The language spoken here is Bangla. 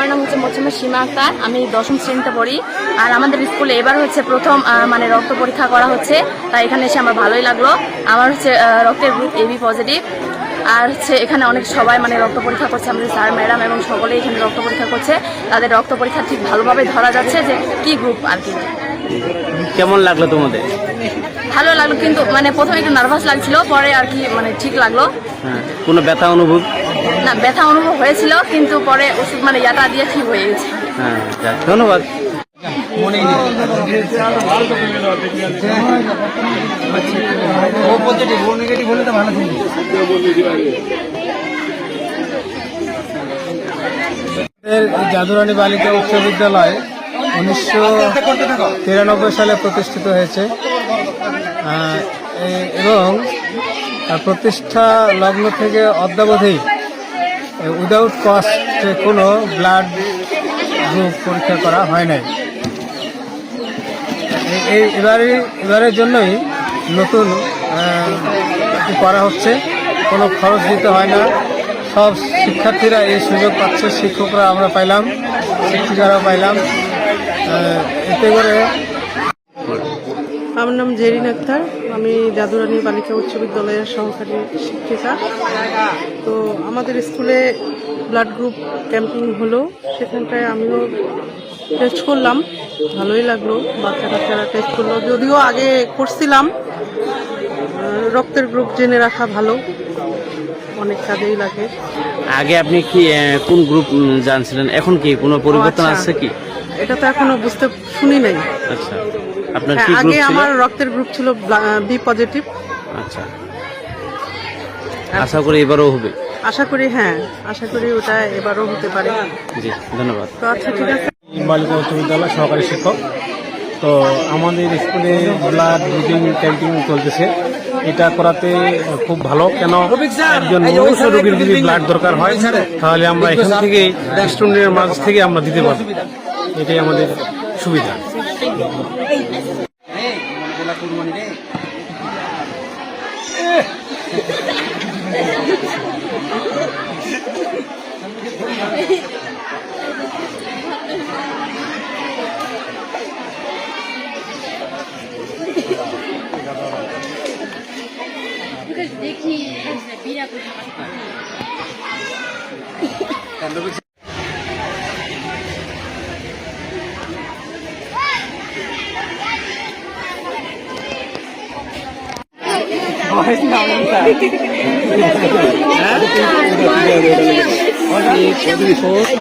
আমার নাম হচ্ছে মোচাম্মদ সীমা আক্তার। আমি দশম শ্রেণীতে পড়ি। আর আমাদের স্কুলে এবার হচ্ছে প্রথম মানে রক্ত পরীক্ষা করা হচ্ছে। তাই এখানে এসে আমার ভালোই লাগল। আমার হচ্ছে রক্তের গ্রুপ এবি পজিটিভ আর হচ্ছে এখানে অনেক সবাই মানে রক্ত পরীক্ষা করছে। আমাদের স্যার, ম্যাডাম এবং সকলেই এখানে রক্ত পরীক্ষা করছে। তাদের রক্ত পরীক্ষা ঠিক ভালোভাবে ধরা যাচ্ছে যে কি গ্রুপ আর কি। কেমন লাগল তোমাদের? ভালো লাগল কিন্তু মানে প্রথমে একটু নার্ভাস লাগছিল পরে আর কি মানে ঠিক লাগল। হ্যাঁ কোনো ব্যথা অনুভব না ব্যথা অনুভব হয়েছিল কিন্তু পরে ওষুধ মানে ইয়াটা দিয়ে ঠিক হয়ে গেছে। হ্যাঁ যাক, ধন্যবাদ। ও পজিটিভ ও নেগেটিভ হলে তো ভালো ছিল এর জাদুরানী বালিকা উচ্চ বিদ্যালয় উনিশশো তিরানব্বই সালে প্রতিষ্ঠিত হয়েছে। এবং প্রতিষ্ঠা লগ্ন থেকে অদ্যাবধি উইদাউট কস্ট কোনো ব্লাড গ্রুপ পরীক্ষা করা হয় নাই। এই এবারে এবারের জন্যই নতুন করা হচ্ছে। কোনো খরচ দিতে হয় না। সব শিক্ষার্থীরা এই সুযোগ পাচ্ছে, শিক্ষকরা আমরা পাইলাম শিক্ষিকারা পাইলাম। এতে করে আমার নাম জেরিন আক্তার। আমি জাদুরানী বালিকা উচ্চ বিদ্যালয়ের সহকারী শিক্ষিকা। তো আমাদের স্কুলে ব্লাড গ্রুপ ক্যাম্পিং হলো। সেখানটায় আমিও টেস্ট করলাম। ভালোই লাগল। বাচ্চা কাচ্চারা টেস্ট করল। যদিও আগে করছিলাম। রক্তের গ্রুপ জেনে রাখা ভালো। অনেক কাজেই লাগে। আগে আপনি কি কোন গ্রুপ জানছিলেন? এখন কি কোনো পরিবর্তন আছে কি? এটা তো এখনও বুঝতে শুনি নাই। আচ্ছা। আপনার হ্যাঁ, কি গ্রুপ আগে ছিল? আমার রক্তের গ্রুপ ছিল বি পজিটিভ আচ্ছা। আশা করি এবারও হবে। আশা করি হ্যাঁ আশা করি ওটা এবারও হতে পারে। জি ধন্যবাদ। তো আচ্ছা ঠিক আছে। বালিকা উচ্চ বিদ্যালয় সহকারী শিক্ষক। তো আমাদের স্কুলে ব্লাড গ্রুপিং ক্যাম্পিং চলতেছে। এটা করাতে খুব ভালো। কেন? একজন মনুষ্য রোগীর যদি ব্লাড দরকার হয় তাহলে আমরা এখান থেকে স্টুডেন্টের মাঝ থেকে আমরা দিতে পারব। এটাই আমাদের সুবিধা। দেখি বিরা বয়স না হ্যাঁ